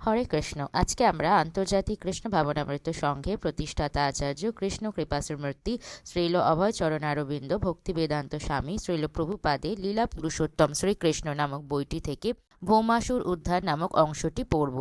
হরে কৃষ্ণ। আজকে আমরা আন্তর্জাতিক কৃষ্ণ ভাবনামৃত সংঘে প্রতিষ্ঠাতা আচার্য কৃষ্ণ কৃপাশ্রমূর্তি শ্রীল অভয় চরণারবিন্দ ভক্তি বেদান্ত স্বামী শ্রীল প্রভুপাদে লীলা পুরুষোত্তম শ্রীকৃষ্ণ নামক বইটি থেকে ভৌমাসুর উদ্ধার নামক অংশটি পড়ব।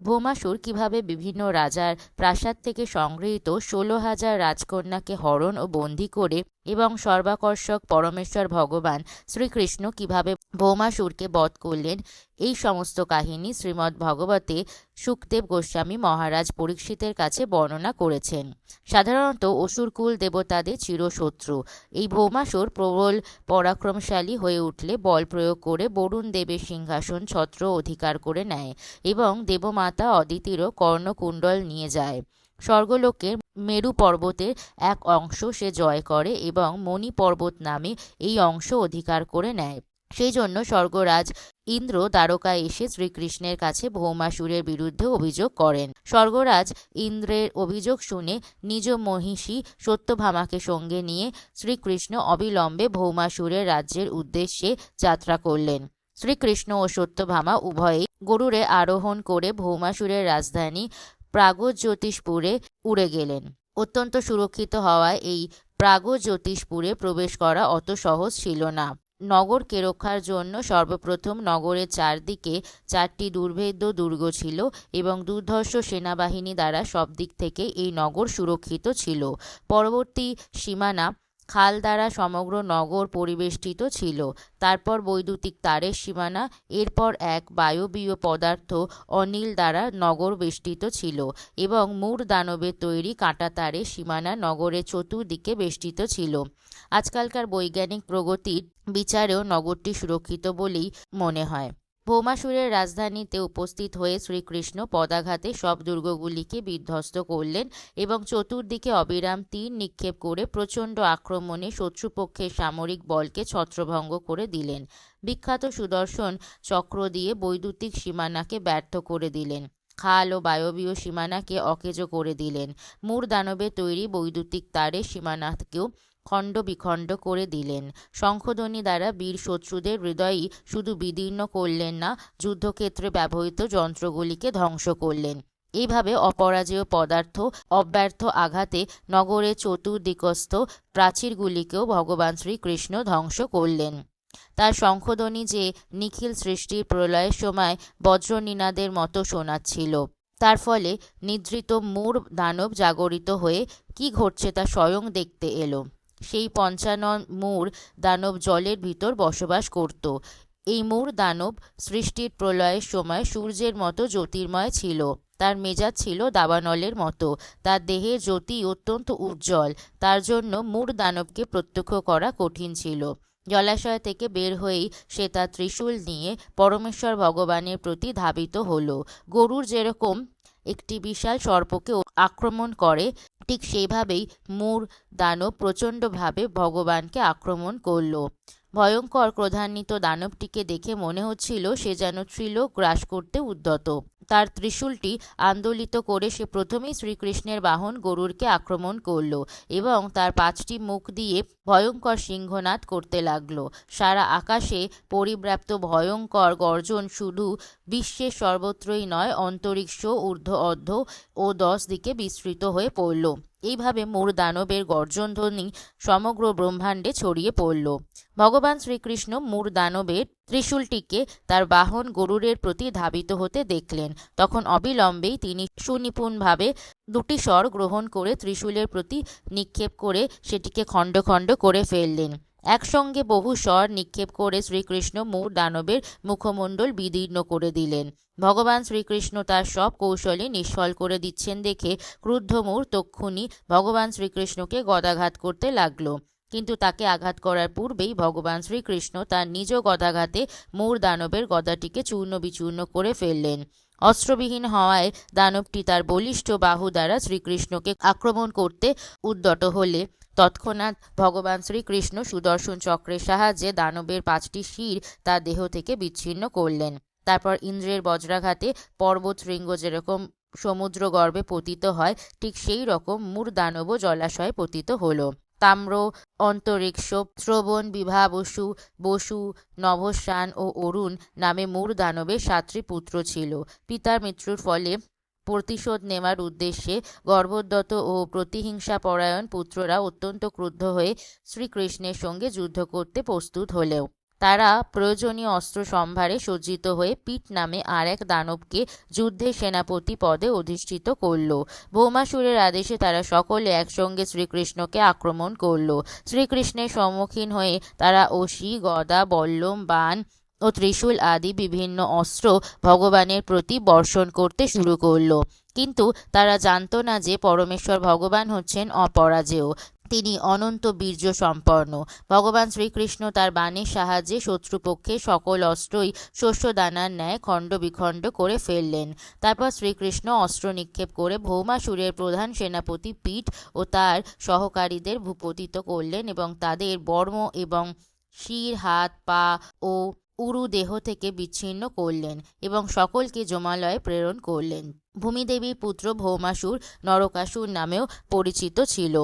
ভৌমাসুর কীভাবে বিভিন্ন রাজার প্রাসাদ থেকে সংগৃহীত ষোলো হাজার রাজকন্যাকে হরণ ও বন্দি করে এবং সর্বাকর্ষক পরমেশ্বর ভগবান শ্রীকৃষ্ণ কীভাবে ভৌমাসুরকে বধ করলেন, এই সমস্ত কাহিনী শ্রীমদ্ ভগবতে সুখদেব গোস্বামী মহারাজ পরীক্ষিতের কাছে বর্ণনা করেছেন। সাধারণত অসুরকুল দেবতাদের চিরশত্রু। এই ভৌমাসুর প্রবল পরাক্রমশালী হয়ে উঠলে বল প্রয়োগ করে বরুণ দেবের সিংহাসন ছত্র অধিকার করে নেয় এবং দেবমাতা অদিতিরও কর্ণকুণ্ডল নিয়ে যায়। স্বর্গলোকের মেরু পর্বতের এক অংশ সে জয় করে এবং মণি পর্বত নামে এই অংশ অধিকার করে নেয়। সেই জন্য স্বর্গরাজ ইন্দ্র দ্বারকা এসে শ্রীকৃষ্ণের কাছে ভৌমাসুরের বিরুদ্ধে অভিযোগ করেন। স্বর্গরাজ ইন্দ্রের অভিযোগ শুনে নিজ মহিষী সত্যভামাকে সঙ্গে নিয়ে শ্রীকৃষ্ণ অবিলম্বে ভৌমাসুরের রাজ্যের উদ্দেশ্যে যাত্রা করলেন। শ্রীকৃষ্ণ ও সত্যভামা উভয়েই গরুরে আরোহণ করে ভৌমাসুরের রাজধানী প্রাগজ্যোতিষপুরে উড়ে গেলেন। অত্যন্ত সুরক্ষিত হওয়ায় এই প্রাগজ্যোতিষপুরে প্রবেশ করা অত সহজ ছিল না। নগরকে রক্ষার জন্য সর্বপ্রথম নগরের চারদিকে চারটি দুর্ভেদ্য দুর্গ ছিল এবং দুর্ধর্ষ সেনাবাহিনী দ্বারা সব দিক থেকে এই নগর সুরক্ষিত ছিল। পরবর্তী সীমানা খাল দ্বারা সমগ্র নগর পরিবেষ্টিত ছিল। তারপর বৈদ্যুতিক তারের সীমানা, এরপর এক বায়বীয় পদার্থ অনিল দ্বারা নগর বেষ্টিত ছিল এবং মূর দানবের তৈরি কাঁটা তারের সীমানা নগরের চতুর্দিকে বেষ্টিত ছিল। আজকালকার বৈজ্ঞানিক প্রগতির বিচারেও নগরটি সুরক্ষিত বলেই মনে হয়। ভৌমাসুরের রাজধানীতে উপস্থিত হয়ে শ্রীকৃষ্ণ পদাঘাতে সব দুর্গগুলিকে বিধ্বস্ত করলেন এবং চতুর্দিকে অবিরাম তীর নিক্ষেপ করে প্রচণ্ড আক্রমণে শত্রুপক্ষের সামরিক বলকে ছত্রভঙ্গ করে দিলেন। বিখ্যাত সুদর্শন চক্র দিয়ে বৈদ্যুতিক সীমানাকে ব্যর্থ করে দিলেন। খাল ও বায়বীয় সীমানাকে অকেজো করে দিলেন। মূর দানবে তৈরি বৈদ্যুতিক তারের সীমানাকেও খণ্ড বিখণ্ড করে দিলেন। শঙ্খধ্বনি দ্বারা বীর শত্রুদের হৃদয়ই শুধু বিদীর্ণ করলেন না, যুদ্ধক্ষেত্রে ব্যবহৃত যন্ত্রগুলিকে ধ্বংস করলেন। এইভাবে অপরাজেয় পদার্থ, অব্যর্থ আঘাতে নগরের চতুর্দিকস্থ প্রাচীরগুলিকেও ভগবান শ্রীকৃষ্ণ ধ্বংস করলেন। তার শঙ্খধ্বনি যে নিখিল সৃষ্টির প্রলয়ের সময় বজ্রনীনাদের মতো শোনাচ্ছিল, তার ফলে নিদ্রিত মূর দানব জাগরিত হয়ে কি ঘটছে তা স্বয়ং দেখতে এলো। সেই পঞ্চানন মূর দানব জলের ভিতর বসবাস করত। এই মূর দানব সৃষ্টির প্রলয়ের সময় সূর্যের মতো জ্যোতির্ময় ছিল। তার মেজাজ ছিল দাবানলের মতো। তার দেহের জ্যোতি অত্যন্ত উজ্জ্বল। তার জন্য মূর দানবকে প্রত্যক্ষ করা কঠিন ছিল। জলাশয় থেকে বের হয়েই সে তার ত্রিশূল নিয়ে পরমেশ্বর ভগবানের প্রতি ধাবিত হলো। গরুর যেরকম একটি বিশাল সর্পকে আক্রমণ করে ঠিক সেইভাবেই মূর দানব প্রচণ্ডভাবে ভগবানকে আক্রমণ করল। ভয়ঙ্কর ক্রোধান্বিত দানবটিকে দেখে মনে হচ্ছিল সে যেন ত্রিলোক গ্রাস করতে উদ্যত। তার ত্রিশূলটি আন্দোলিত করে সে প্রথমেই শ্রীকৃষ্ণের বাহন গরুরকে আক্রমণ করল এবং তার পাঁচটি মুখ দিয়ে ভয়ঙ্কর সিংহনাদ করতে লাগল। সারা আকাশে পরিব্যাপ্ত ভয়ঙ্কর গর্জন শুধু বিশ্বের সর্বত্রই নয়, অন্তরিক্ষ, ঊর্ধ্ব, অর্ধ ও দশ দিকে বিস্তৃত হয়ে পড়ল। এইভাবে মূর দানবের গর্জনধ্বনি সমগ্র ব্রহ্মাণ্ডে ছড়িয়ে পড়ল। ভগবান শ্রীকৃষ্ণ মূর দানবের ত্রিশূলটিকে তার বাহন গরুরের প্রতি ধাবিত হতে দেখলেন। তখন অবিলম্বেই তিনি সুনিপুণভাবে দুটি স্বর গ্রহণ করে ত্রিশূলের প্রতি নিক্ষেপ করে সেটিকে খণ্ড খণ্ড করে ফেললেন। একসঙ্গে বহু স্বর নিক্ষেপ করে শ্রীকৃষ্ণ মূর দানবের মুখমণ্ডল বিদীর্ণ করে দিলেন। ভগবান শ্রীকৃষ্ণ তার সব কৌশলে নিষ্ফল করে দিচ্ছেন দেখে ক্রুদ্ধ মূর তক্ষুনি ভগবান শ্রীকৃষ্ণকে গদাঘাত করতে লাগল। কিন্তু তাকে আঘাত করার পূর্বেই ভগবান শ্রীকৃষ্ণ তার নিজ গদাঘাতে মূর দানবের গদাটিকে চূর্ণ বিচূর্ণ করে ফেললেন। অস্ত্রবিহীন হওয়ায় দানবটি তার বলিষ্ঠ বাহু দ্বারা শ্রীকৃষ্ণকে আক্রমণ করতে উদ্যত হলে তৎক্ষণাৎ ভগবান শ্রীকৃষ্ণ সুদর্শন চক্রের সাহায্যে দানবের পাঁচটি শির তার দেহ থেকে বিচ্ছিন্ন করলেন। তারপর ইন্দ্রের বজ্রাঘাতে পর্বত শৃঙ্গ যেরকম সমুদ্র গর্ভে পতিত হয়, ঠিক সেই রকম মূর দানব জলাশয়ে পতিত হলো। তাম্র, অন্তরিক্ষ, শ্রবণ বিভা বসু বসু নভশ্যান ও অরুণ নামে মূর দানবের সাতটি পুত্র ছিল। পিতার মৃত্যুর ফলে প্রতিশোধ নেওয়ার উদ্দেশ্যে গর্ভোদ্যত ও প্রতিহিংসা পরায়ণ পুত্ররা অত্যন্ত ক্রুদ্ধ হয়ে শ্রীকৃষ্ণের সঙ্গে যুদ্ধ করতে প্রস্তুত হলেও। তারা প্রয়োজনীয় অস্ত্র সম্ভারে সজ্জিত হয়ে পিট নামে আর এক দানবকে যুদ্ধে সেনাপতি পদে অধিষ্ঠিত করল। ভৌমাসুরের আদেশে তারা সকলে একসঙ্গে শ্রীকৃষ্ণকে আক্রমণ করল। শ্রীকৃষ্ণের সম্মুখীন হয়ে তারা অসি গদা, বল্লম বাণ ও ত্রিশূল আদি বিভিন্ন অস্ত্র ভগবানের প্রতি বর্ষণ করতে শুরু করল। কিন্তু তারা জানতো না যে পরমেশ্বর ভগবান হচ্ছেন অপরাজেয়। তিনি অনন্ত বীর্য সম্পন্ন। ভগবান শ্রীকৃষ্ণ তার বাণের সাহায্যে শত্রুপক্ষে সকল অস্ত্রই শস্যদানার ন্যায় খণ্ড বিখণ্ড করে ফেললেন। তারপর শ্রীকৃষ্ণ অস্ত্র নিক্ষেপ করে ভৌমাসুরের প্রধান সেনাপতি পীঠ ও তার সহকারীদের ভূপতিত করলেন এবং তাদের বর্ম এবং শির, হাত, পা ও উরু দেহ থেকে বিচ্ছিন্ন করলেন এবং সকলকে জমালয়ে প্রেরণ করলেন। ভূমিদেবীর পুত্র ভৌমাসুর নরকাসুর নামেও পরিচিত ছিল।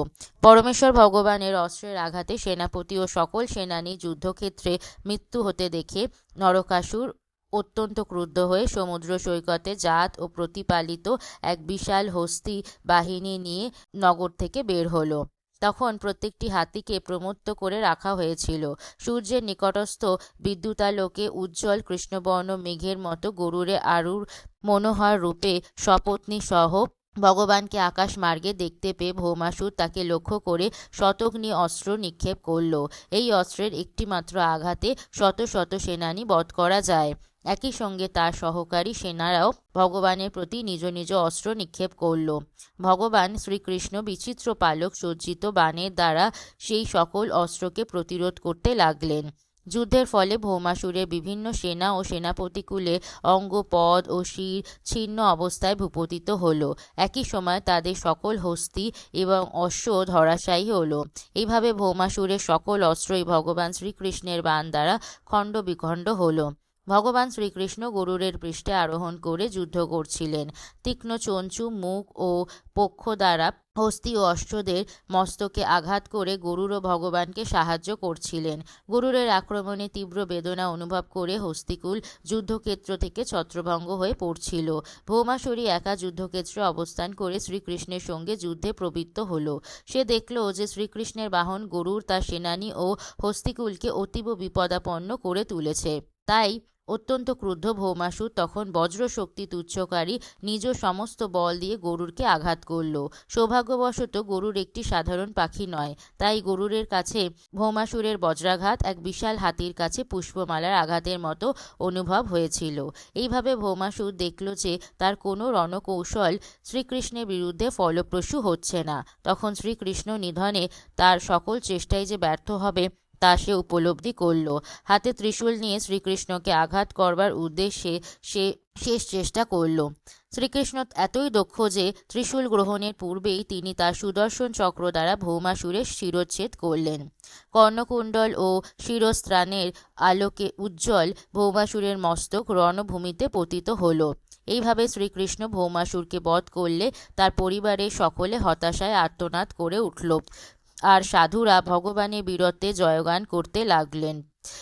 পরমেশ্বর ভগবানের অস্ত্রের আঘাতে সেনাপতি ও সকল সেনানী যুদ্ধক্ষেত্রে মৃত্যু হতে দেখে নরকাসুর অত্যন্ত ক্রুদ্ধ হয়ে সমুদ্র সৈকতে জাত ও প্রতিপালিত এক বিশাল হস্তি বাহিনী নিয়ে নগর থেকে বের হলো। তখন প্রত্যেকটি হাতিকে প্রমত্ত করে রাখা হয়েছিল। সূর্যের নিকটস্থ বিদ্যুতালোকে উজ্জ্বল কৃষ্ণবর্ণ মেঘের মতো গরুরে আরুর মনোহর রূপে সপত্নী সহ ভগবানকে আকাশ মার্গে দেখতে পেয়ে ভৌমাসুর তাকে লক্ষ্য করে শতগ্নি অস্ত্র নিক্ষেপ করল। এই অস্ত্রের একটিমাত্র আঘাতে শত শত সেনানী বধ করা যায়। একই সঙ্গে তার সহকারী সেনারাও ভগবানের প্রতি নিজ নিজ অস্ত্র নিক্ষেপ করল। ভগবান শ্রীকৃষ্ণ বিচিত্র পালক সজ্জিত বাণের দ্বারা সেই সকল অস্ত্রকে প্রতিরোধ করতে লাগলেন। যুদ্ধের ফলে ভৌমাসুরের বিভিন্ন সেনা ও সেনাপতিকুলে অঙ্গপদ ও শির ছিন্ন অবস্থায় ভূপতিত হল। একই সময় তাদের সকল হস্তি এবং অশ্ব ধরাশায়ী হল। এইভাবে ভৌমাসুরের সকল অস্ত্রই ভগবান শ্রীকৃষ্ণের বান দ্বারা খণ্ড বিখণ্ড হলো। ভগবান শ্রীকৃষ্ণ গরুরের পৃষ্ঠে আরোহণ করে যুদ্ধ করছিলেন। তীক্ষ্ণ চঞ্চু, মুখ ও পক্ষ দ্বারা হস্তি ও অশ্বদের মস্তকে আঘাত করে গরুর ও ভগবানকে সাহায্য করছিলেন। গরুরের আক্রমণে তীব্র বেদনা অনুভব করে হস্তিকুল যুদ্ধক্ষেত্র থেকে ছত্রভঙ্গ হয়ে পড়ছিল। ভৌমাসুরী একা যুদ্ধক্ষেত্রে অবস্থান করে শ্রীকৃষ্ণের সঙ্গে যুদ্ধে প্রবৃত্ত হল। সে দেখল যে শ্রীকৃষ্ণের বাহন গরুর, তার সেনানী ও হস্তিকুলকে অতীব বিপদাপন্ন করে তুলেছে। তাই অত্যন্ত ক্রুদ্ধ ভৌমাসুর তখন বজ্রশক্তি তুচ্ছকারী নিজ সমস্ত বল দিয়ে গরুরকে আঘাত করল। সৌভাগ্যবশত গরুর একটি সাধারণ পাখি নয়, তাই গরুরের কাছে ভৌমাসুরের বজ্রাঘাত এক বিশাল হাতির কাছে পুষ্পমালার আঘাতের মতো অনুভব হয়েছিল। এইভাবে ভৌমাসুর দেখল যে তার কোনো রণকৌশল শ্রীকৃষ্ণের বিরুদ্ধে ফলপ্রসূ হচ্ছে না। তখন শ্রীকৃষ্ণ নিধনে তার সকল চেষ্টায় যে ব্যর্থ হবে তা সে উপলব্ধি করল। হাতে ত্রিশূল নিয়ে শ্রীকৃষ্ণকে আঘাত করবার উদ্দেশ্যে সে শেষ চেষ্টা করল। শ্রীকৃষ্ণ এতই দক্ষ যে ত্রিশূল গ্রহণের পূর্বেই তিনি তার সুদর্শন চক্র দ্বারা ভৌমাসুরের শিরোচ্ছেদ করলেন। কর্ণকুণ্ডল ও শিরস্ত্রাণের আলোকে উজ্জ্বল ভৌমাসুরের মস্তক রণভূমিতে পতিত হল। এইভাবে শ্রীকৃষ্ণ ভৌমাসুরকে বধ করলে তার পরিবারের সকলে হতাশায় আর্তনাদ করে উঠল। সাধুরা ভগবানের বীরত্বে জয়গান করতে লাগলেন।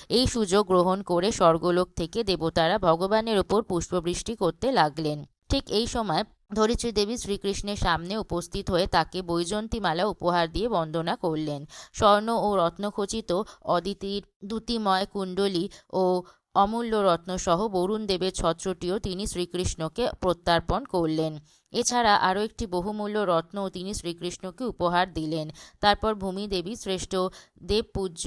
এই সুযোগ গ্রহণ করে স্বর্গলোক থেকে দেবতারা ভগবানের ওপর পুষ্পবৃষ্টি করতে লাগলেন। ঠিক এই সময় ধরিত্রী দেবী শ্রীকৃষ্ণের সামনে উপস্থিত হয়ে তাকে বৈজন্তীমালা উপহার দিয়ে বন্দনা করলেন। স্বর্ণ ও রত্নখচিত অদিতির দ্যুতিময় কুণ্ডলী ও অমূল্য রত্নসহ বরুণ দেবের ছত্রটিও তিনি শ্রীকৃষ্ণকে প্রত্যার্পণ করলেন। এছাড়া আরও একটি বহুমূল্য রত্নও তিনি শ্রীকৃষ্ণকে উপহার দিলেন। তারপর ভূমিদেবী শ্রেষ্ঠ দেবপূজ্য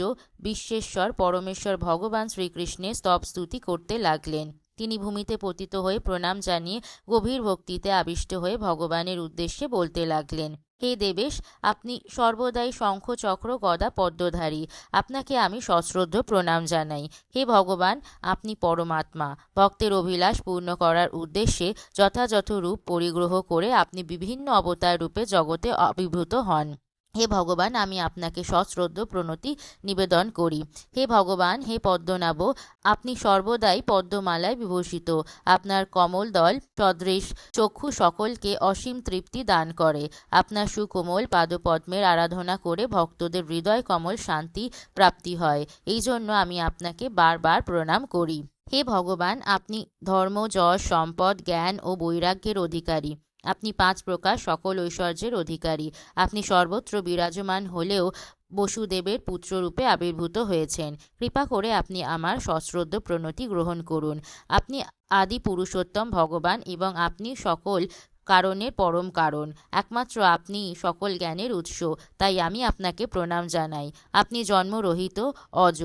বিশ্বেশ্বর পরমেশ্বর ভগবান শ্রীকৃষ্ণের স্তব স্তুতি করতে লাগলেন। তিনি ভূমিতে পতিত হয়ে প্রণাম জানিয়ে গভীর ভক্তিতে আবিষ্ট হয়ে ভগবানের উদ্দেশ্যে বলতে লাগলেন, হে দেবেশ, আপনি সর্বদাই শঙ্খ, চক্র, গদা, পদ্মধারী। আপনাকে আমি সশ্রদ্ধ প্রণাম জানাই। হে ভগবান, আপনি পরমাত্মা। ভক্তের অভিলাষ পূর্ণ করার উদ্দেশ্যে যথাযথ রূপ পরিগ্রহ করে আপনি বিভিন্ন অবতার রূপে জগতে আবির্ভূত হন। হে ভগবান, আমি আপনাকে সশ্রদ্ধ প্রণতি নিবেদন করি। হে ভগবান, হে পদ্মনাভ, আপনি সর্বদাই পদ্মমালায় বিভূষিত। আপনার কমল দল, সদৃশ চক্ষু সকলকে অসীম তৃপ্তি দান করে। আপনার সুকোমল পাদপদ্মের আরাধনা করে ভক্তদের হৃদয় কমল শান্তি প্রাপ্তি হয়। এই জন্য আমি আপনাকে বারবার প্রণাম করি। হে ভগবান, আপনি ধর্ম, যশ, সম্পদ, জ্ঞান ও বৈরাগ্যের অধিকারী। আপনি পাঁচ প্রকার সকল ঐশ্বর্যের অধিকারী। আপনি সর্বত্র বিরাজমান হলেও বসুদেবের পুত্ররূপে আবির্ভূত হয়েছেন। কৃপা করে আপনি আমার সশ্রদ্ধ প্রণতি গ্রহণ করুন। আপনি আদি পুরুষোত্তম ভগবান এবং আপনি সকল কারণের পরম কারণ। একমাত্র আপনি সকল জ্ঞানের উৎস, তাই আমি আপনাকে প্রণাম জানাই। আপনি জন্মরহিত, অজ।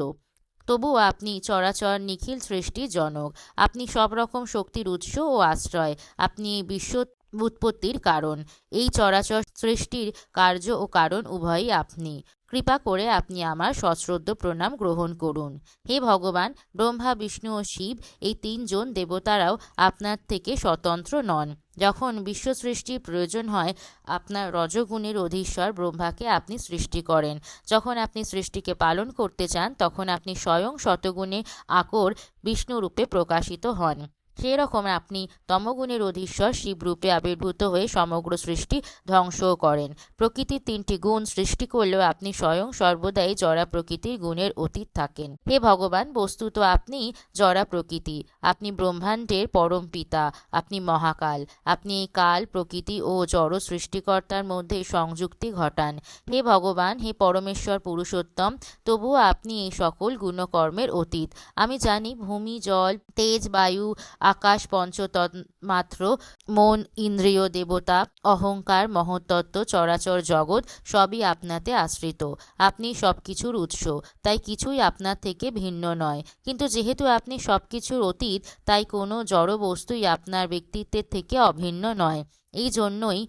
তবুও আপনি চরাচর নিখিল সৃষ্টির জনক। আপনি সব রকম শক্তির উৎস ও আশ্রয়। আপনি বিশ্ব উৎপত্তির কারণ। এই চরাচর সৃষ্টির কার্য ও কারণ উভয়ই আপনি। কৃপা করে আপনি আমার সশ্রদ্ধ প্রণাম গ্রহণ করুন। হে ভগবান, ব্রহ্মা, বিষ্ণু ও শিব, এই তিনজন দেবতারাও আপনার থেকে স্বতন্ত্র নন। যখন বিশ্ব সৃষ্টির প্রয়োজন হয়, আপনার রজগুণের অধীশ্বর ব্রহ্মাকে আপনি সৃষ্টি করেন। যখন আপনি সৃষ্টিকে পালন করতে চান, তখন আপনি স্বয়ং শতগুণে আকর বিষ্ণুরূপে প্রকাশিত হন। সেরকম আপনি তমগুণের অধীশ্বর শিবরূপে আবির্ভূত হয়ে সমগ্র সৃষ্টি ধ্বংসও করেন। প্রকৃতির তিনটি গুণ সৃষ্টি করলেও আপনি স্বয়ং সর্বদাই জরা প্রকৃতির গুণের অতীত থাকেন। হে ভগবান, বস্তুত আপনি জরা প্রকৃতি। আপনি ব্রহ্মাণ্ডের পরম পিতা। আপনি মহাকাল। আপনি এই কাল, প্রকৃতি ও জড় সৃষ্টিকর্তার মধ্যে সংযুক্তি ঘটান। হে ভগবান, হে পরমেশ্বর পুরুষোত্তম, তবুও আপনি এই সকল গুণকর্মের অতীত। আমি জানি, ভূমি, জল, তেজ, বায়ু আকাশ পঞ্চতন্মাত্র মন ইন্দ্রিয় দেবতা, অহংকার, মহত্তত্ত্ব, চরাচর জগৎ, সবই আপনাতে আশ্রিত। আপনি সব কিছুর উৎস, তাই কিছুই আপনার থেকে ভিন্ন নয়। কিন্তু যেহেতু আপনি সব কিছুর অতীত, তাই কোনো জড় বস্তুই আপনার ব্যক্তিত্বের থেকে অভিন্ন নয়। এই জন্যই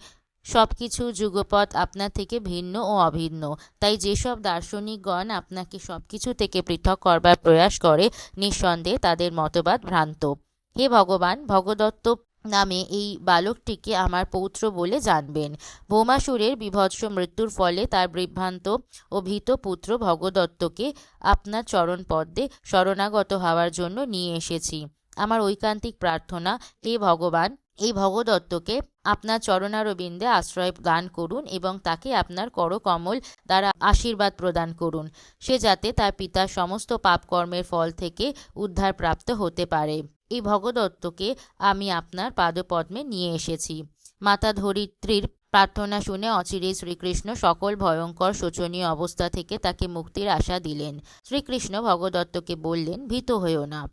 সব কিছু যুগপৎ আপনার থেকে ভিন্ন ও অভিন্ন। তাই যেসব দার্শনিকগণ আপনাকে সব কিছু থেকে পৃথক করবার প্রয়াস করে, নিঃসন্দেহে তাদের মতবাদ ভ্রান্ত। হে ভগবান, ভগদত্ত নামে এই বালকটিকে আমার পৌত্র বলে জানবেন। ভৌমাসুরের বিভৎস মৃত্যুর ফলে তার বিভ্রান্ত ও ভীত পুত্র ভগদত্তকে আপনার চরণ পদ্মে শরণাগত হওয়ার জন্য নিয়ে এসেছি। আমার ঐকান্তিক প্রার্থনা, হে ভগবান, এই ভগদত্তকে আপনার চরণারবিন্দে আশ্রয় দান করুন এবং তাকে আপনার করকমল দ্বারা আশীর্বাদ প্রদান করুন। সে যাতে তার পিতার সমস্ত পাপকর্মের ফল থেকে উদ্ধার প্রাপ্ত হতে পারে। এই ভগদত্তকে আমি আপনার পাদপদ্মে নিয়ে এসেছি। মাতা ধরিত্রীর প্রার্থনা শুনে অচিরে শ্রীকৃষ্ণ সকল ভয়ঙ্কর শোচনীয় অবস্থা থেকে তাকে মুক্তির আশা দিলেন। শ্রীকৃষ্ণ ভগদত্তকে বললেন, ভীত হয়েও না।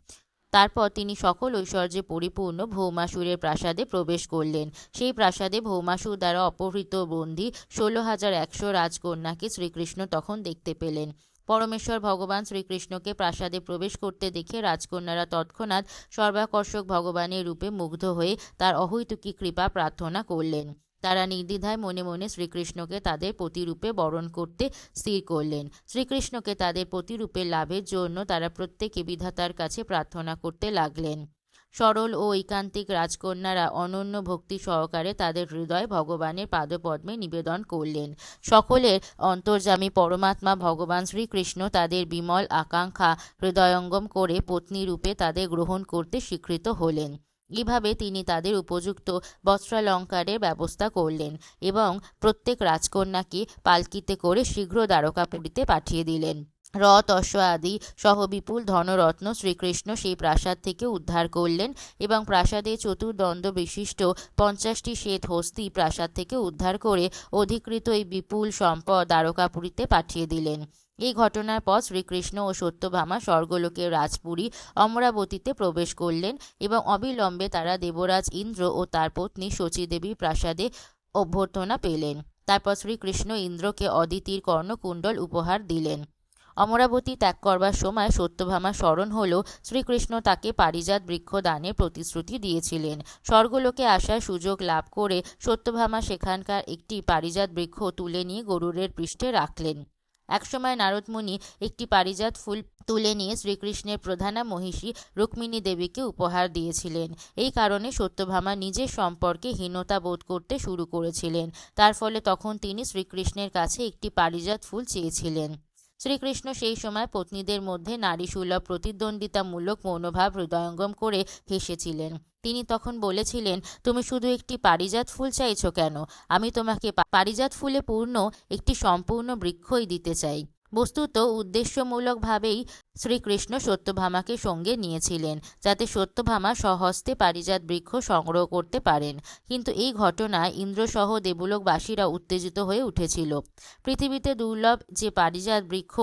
তারপর তিনি সকল ঐশ্বর্যে পরিপূর্ণ ভৌমাসুরের প্রাসাদে প্রবেশ করলেন। সেই প্রাসাদে ভৌমাসুর দ্বারা অপহৃত বন্দী ষোলো হাজার একশো রাজকন্যাকে শ্রীকৃষ্ণ তখন দেখতে পেলেন। পরমেশ্বর ভগবান শ্রীকৃষ্ণকে প্রাসাদে প্রবেশ করতে দেখে রাজকন্যারা তৎক্ষণাৎ সর্বাকর্ষক ভগবানের রূপে মুগ্ধ হয়ে তার অহৈতুকী কৃপা প্রার্থনা করলেন। তারা নির্দ্বিধায় মনে মনে শ্রীকৃষ্ণকে তাদের প্রতিরূপে বরণ করতে স্থির করলেন। শ্রীকৃষ্ণকে তাদের প্রতিরূপে লাভের জন্য তারা প্রত্যেকে বিধাতার কাছে প্রার্থনা করতে লাগলেন। সরল ও ঐকান্তিক রাজকন্যারা অনন্য ভক্তি সহকারে তাদের হৃদয় ভগবানের পাদপদ্মে নিবেদন করলেন। সকলের অন্তর্যামী পরমাত্মা ভগবান শ্রীকৃষ্ণ তাদের বিমল আকাঙ্ক্ষা হৃদয়ঙ্গম করে পত্নী রূপে তাদের গ্রহণ করতে স্বীকৃত হলেন। এভাবে তিনি তাদের উপযুক্ত বস্ত্রালঙ্কারের ব্যবস্থা করলেন এবং প্রত্যেক রাজকন্যাকে পালকিতে করে শীঘ্র দ্বারকাপুরীতে পাঠিয়ে দিলেন। রথ অশ্ব আদি সহ বিপুল ধনরত্ন শ্রীকৃষ্ণ সেই প্রাসাদ থেকে উদ্ধার করলেন এবং প্রাসাদে চতুর্দণ্ড বিশিষ্ট পঞ্চাশটি শ্বেত হস্তি প্রাসাদ থেকে উদ্ধার করে অধিকৃত এই বিপুল সম্পদ দ্বারকাপুরীতে পাঠিয়ে দিলেন। এই ঘটনার পর শ্রীকৃষ্ণ ও সত্যভামা স্বর্গলোকের রাজপুরী অমরাবতীতে প্রবেশ করলেন এবং অবিলম্বে তারা দেবরাজ ইন্দ্র ও তার পত্নী শচীদেবীর প্রাসাদে অভ্যর্থনা পেলেন। তারপর শ্রীকৃষ্ণ ইন্দ্রকে অদিতির কর্ণকুণ্ডল উপহার দিলেন। অমরাবতী ত্যাগ করবার সময় সত্যভামা স্মরণ হল শ্রীকৃষ্ণ তাকে পারিজাত বৃক্ষ দানের প্রতিশ্রুতি দিয়েছিলেন। স্বর্গলোকে আসার সুযোগ লাভ করে সত্যভামা সেখানকার একটি পারিজাত বৃক্ষ তুলে নিয়ে গরুরের পৃষ্ঠে রাখলেন। একসময় নারদমুনি একটি পারিজাত ফুল তুলে নিয়ে শ্রীকৃষ্ণের প্রধানা মহিষী রুক্মিণী দেবীকে উপহার দিয়েছিলেন। এই কারণে সত্যভামা নিজের সম্পর্কে হীনতা বোধ করতে শুরু করেছিলেন। তার ফলে তখন তিনি শ্রীকৃষ্ণের কাছে একটি পারিজাত ফুল চেয়েছিলেন। শ্রীকৃষ্ণ সেই সময় পত্নীদের মধ্যে নারী সুলভ প্রতিদ্বন্দ্বিতামূলক মনোভাব হৃদয়ঙ্গম করে হেসেছিলেন। তিনি তখন বলেছিলেন, তুমি শুধু একটি পারিজাত ফুল চাইছো কেন? আমি তোমাকে পারিজাত ফুলে পূর্ণ একটি সম্পূর্ণ বৃক্ষই দিতে চাই। বস্তুত উদ্দেশ্যমূলকভাবেই শ্রীকৃষ্ণ সত্যভামাকে সঙ্গে নিয়েছিলেন, যাতে সত্যভামা সহস্তে পারিজাত বৃক্ষ সংগ্রহ করতে পারেন। কিন্তু এই ঘটনায় ইন্দ্রসহ দেবলোকবাসীরা উত্তেজিত হয়ে উঠেছিল। পৃথিবীতে দুর্লভ যে পারিজাত বৃক্ষ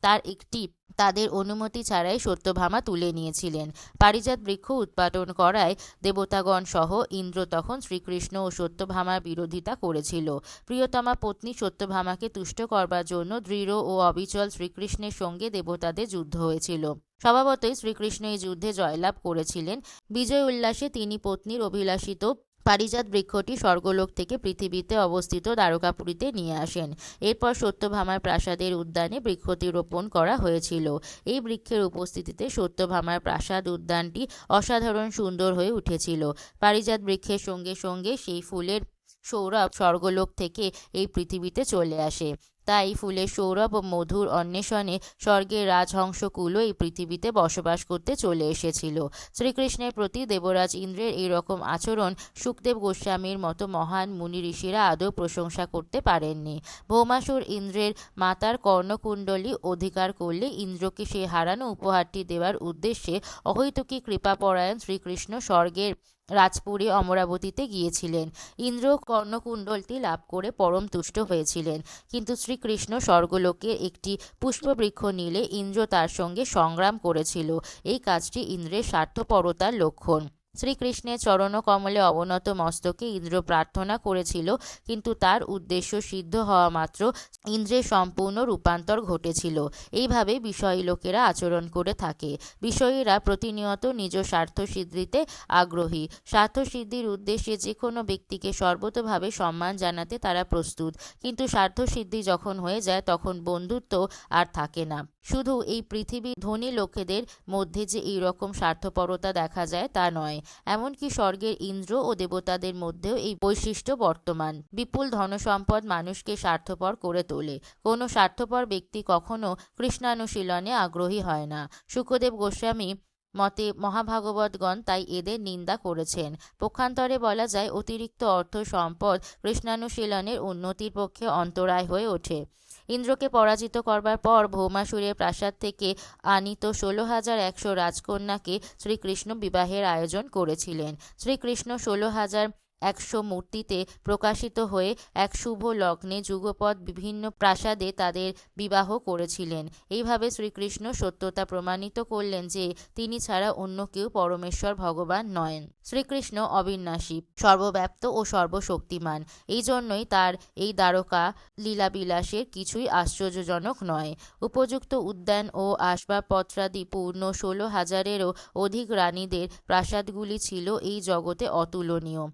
তার একটি, তাদের অনুমতি ছাড়াই সত্যভামা তুলে নিয়েছিলেন। পারিজাত বৃক্ষ উৎপাদন করায় দেবতাগণ সহ ইন্দ্র তখন শ্রীকৃষ্ণ ও সত্যভামার বিরোধিতা করেছিল। প্রিয়তমা পত্নী সত্যভামাকে তুষ্ট করবার জন্য দৃঢ় ও অবিচল শ্রীকৃষ্ণের সঙ্গে দেবতাদের যুদ্ধ হয়েছিল। স্বভাবতই শ্রীকৃষ্ণ এই যুদ্ধে জয়লাভ করেছিলেন। বিজয় উল্লাসে তিনি পত্নীর অভিলাষিত পারিজাত বৃক্ষটি স্বর্গলোক থেকে পৃথিবীতে অবস্থিত দ্বারকাপুরীতে নিয়ে আসেন। এরপর সত্যভামার প্রাসাদের উদ্যানে বৃক্ষটি রোপণ করা হয়েছিল। এই বৃক্ষের উপস্থিতিতে সত্যভামার প্রাসাদ উদ্যানটি অসাধারণ সুন্দর হয়ে উঠেছিল। পারিজাত বৃক্ষের সঙ্গে সঙ্গে সেই ফুলের সৌরভ স্বর্গলোক থেকে এই পৃথিবীতে চলে আসে। তাই ফুলের সৌরভ ও মধুর অন্বেষণে স্বর্গের রাজহংসকুলও এই পৃথিবীতে বসবাস করতে চলে এসেছিল। শ্রীকৃষ্ণের প্রতি দেবরাজ ইন্দ্রের এই রকম আচরণ সুখদেব গোস্বামীর মতো মহান মুনি ঋষিরা আদৌ প্রশংসা করতে পারেননি। ভৌমাসুর ইন্দ্রের মাতার কর্ণকুণ্ডলী অধিকার করলে ইন্দ্রকে সেই হারানো উপহারটি দেওয়ার উদ্দেশ্যে অহৈতুকী কৃপাপরায়ণ শ্রীকৃষ্ণ স্বর্গের রাজপুরী অমরাবতীতে গিয়েছিলেন। ইন্দ্র কর্ণকুণ্ডলটি লাভ করে পরম তুষ্ট হয়েছিলেন। কিন্তু শ্রীকৃষ্ণ স্বর্গলোকের একটি পুষ্পবৃক্ষ নিলে ইন্দ্র তার সঙ্গে সংগ্রাম করেছিল। এই কাজটি ইন্দ্রের স্বার্থপরতার লক্ষণ। শ্রীকৃষ্ণের চরণকমলে অবনত মস্তকে ইন্দ্র প্রার্থনা করেছিল, কিন্তু তার উদ্দেশ্য সিদ্ধ হওয়া মাত্র ইন্দ্রের সম্পূর্ণ রূপান্তর ঘটেছিল। এইভাবে বিষয়ী লোকেরা আচরণ করে থাকে। বিষয়ীরা প্রতিনিয়ত নিজ স্বার্থ সিদ্ধিতে আগ্রহী। স্বার্থ সিদ্ধির উদ্দেশ্যে যে কোনো ব্যক্তিকে সর্বতভাবে সম্মান জানাতে তারা প্রস্তুত। কিন্তু স্বার্থ সিদ্ধি যখন হয়ে যায়, তখন বন্ধুত্ব আর থাকে না। শুধু এই পৃথিবী ধনী লোকেদের মধ্যে যে এই রকম স্বার্থপরতা দেখা যায় তা নয়, এমনকি স্বর্গের ইন্দ্র ও দেবতাদের মধ্যেও এই বৈশিষ্ট্য বর্তমান। বিপুল ধনসম্পদ মানুষকে স্বার্থপর করে তোলে। কোনো স্বার্থপর ব্যক্তি কখনো কৃষ্ণানুশীলনে আগ্রহী হয় না। সুখদেব গোস্বামী মতে মহাভাগবতগণ তাই এদের নিন্দা করেছেন। পক্ষান্তরে বলা যায়, অতিরিক্ত অর্থ সম্পদ কৃষ্ণানুশীলনের উন্নতির পক্ষে অন্তরায় হয়ে ওঠে। ইন্দ্রকে পরাজিত করবার পর ভৌমাসুরের প্রাসাদ থেকে আনিত ষোলো হাজার একশো রাজকন্যাকে শ্রীকৃষ্ণ বিবাহের আয়োজন করেছিলেন। শ্রীকৃষ্ণ ষোলো হাজার একশো মূর্তিতে প্রকাশিত হয়ে এক শুভ লগ্নে যুগপৎ বিভিন্ন প্রাসাদে তাদের বিবাহ করেছিলেন। এইভাবে শ্রীকৃষ্ণ সত্যতা প্রমাণিত করলেন যে তিনি ছাড়া অন্য কেউ পরমেশ্বর ভগবান নয়েন শ্রীকৃষ্ণ অবিন্যাসী, সর্বব্যাপ্ত ও সর্বশক্তিমান। এই জন্যই তার এই দ্বারকা লীলাবিলাসের কিছুই আশ্চর্যজনক নয়। উপযুক্ত উদ্যান ও আসবাবপত্রাদি পূর্ণ ষোলো হাজারেরও অধিক রানীদের প্রাসাদগুলি ছিল এই জগতে অতুলনীয়।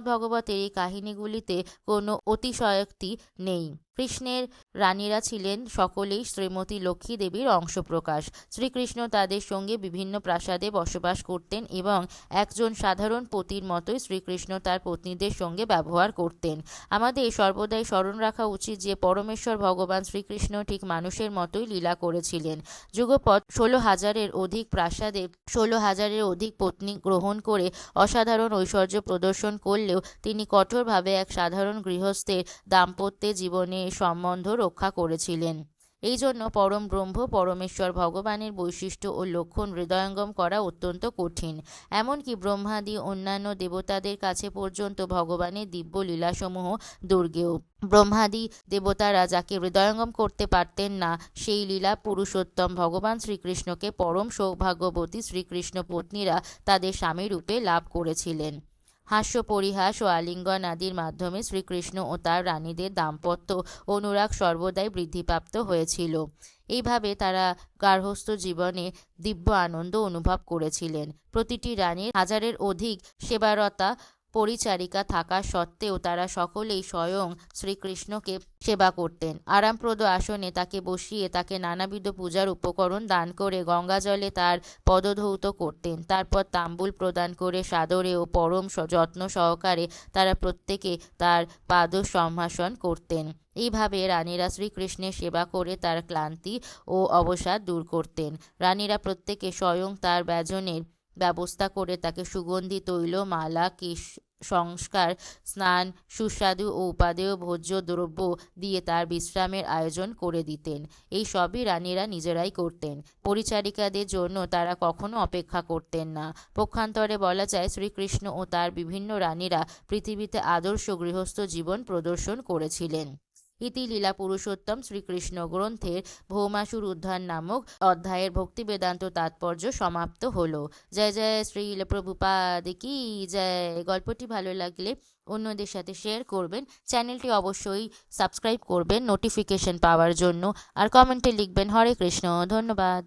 ভগবতের এই কাহিনীগুলিতে কোনো অতিশয়োক্তি নেই। কৃষ্ণের রানীরা ছিলেন সকলেই শ্রীমতী লক্ষ্মী দেবীর অংশপ্রকাশ। শ্রীকৃষ্ণ তাদের সঙ্গে বিভিন্ন প্রাসাদে বসবাস করতেন এবং একজন সাধারণ পতির মতোই শ্রীকৃষ্ণ তার পত্নীদের সঙ্গে ব্যবহার করতেন। আমাদের সর্বদাই স্মরণ রাখা উচিত যে পরমেশ্বর ভগবান শ্রীকৃষ্ণ ঠিক মানুষের মতোই লীলা করেছিলেন। যুগপৎ ষোলো হাজারের অধিক প্রাসাদে ষোলো হাজারের অধিক পত্নী গ্রহণ করে অসাধারণ ঐশ্বর্য প্রদর্শন করলেও তিনি কঠোরভাবে এক সাধারণ গৃহস্থের দাম্পত্যে জীবনে সম্বন্ধ রক্ষা করেছিলেন। এই জন্য পরম ব্রহ্ম, পরমেশ্বর ভগবানের বৈশিষ্ট্য ও লক্ষণ হৃদয়ঙ্গম করা অত্যন্ত কঠিন। এমনকি ব্রহ্মাদি অন্যান্য দেবতাদের কাছে পর্যন্ত ভগবানের দিব্য লীলাসমূহ দুর্গেও। ব্রহ্মাদি দেবতারা যাকে হৃদয়ঙ্গম করতে পারতেন না, সেই লীলা পুরুষোত্তম ভগবান শ্রীকৃষ্ণকে পরম সৌভাগ্যবতী শ্রীকৃষ্ণ পত্নীরা তাদের স্বামী রূপে লাভ করেছিলেন। হাস্য পরিহাস ও আলিঙ্গন আদির মাধ্যমে শ্রীকৃষ্ণ ও তার রানীদের দাম্পত্য অনুরাগ সর্বদাই বৃদ্ধিপ্রাপ্ত হয়েছিল। এইভাবে তারা গার্হস্থ জীবনে দিব্য আনন্দ অনুভব করেছিলেন। প্রতিটি রানীর হাজারের অধিক সেবারতা পরিচারিকা থাকা সত্ত্বেও তারা সকলেই স্বয়ং শ্রীকৃষ্ণকে সেবা করতেন। আরামপ্রদ আসনে তাকে বসিয়ে তাকে নানাবিধ পূজার উপকরণ দান করে গঙ্গাজলে তার পদধৌত করতেন। তারপর তাম্বুল প্রদান করে সাদরে ও পরম যত্ন সহকারে তারা প্রত্যেকে তার পাদ সম্ভাষণ করতেন। এইভাবে রানীরা শ্রীকৃষ্ণের সেবা করে তার ক্লান্তি ও অবসাদ দূর করতেন। রানীরা প্রত্যেকে স্বয়ং তার ব্যজনের ব্যবস্থা করে তাকে সুগন্ধি, তৈল, মালা, কেশ, সংস্কার, স্নান, সুস্বাদু ও উপাদেয় ভোজ্য দ্রব্য দিয়ে তার বিশ্রামের আয়োজন করে দিতেন। এই সবই রানীরা নিজেরাই করতেন। পরিচারিকাদের জন্য তারা কখনো অপেক্ষা করতেন না। পক্ষান্তরে বলা যায়, শ্রীকৃষ্ণ ও তার বিভিন্ন রানীরা পৃথিবীতে আদর্শ গৃহস্থ জীবন প্রদর্শন করেছিলেন। ইতি লীলা পুরুষোত্তম শ্রীকৃষ্ণ গ্রন্থের ভৌমাসুর উদ্ধার নামক অধ্যায়ের ভক্তি বেদান্ত তাৎপর্য সমাপ্ত হলো। জয় জয় শ্রী প্রভুপাদ কি জয়। গল্পটি ভালো লাগলে অন্যদের সাথে শেয়ার করবেন। চ্যানেলটি অবশ্যই সাবস্ক্রাইব করবেন নোটিফিকেশন পাওয়ার জন্য। আর কমেন্টে লিখবেন, হরে কৃষ্ণ। ধন্যবাদ।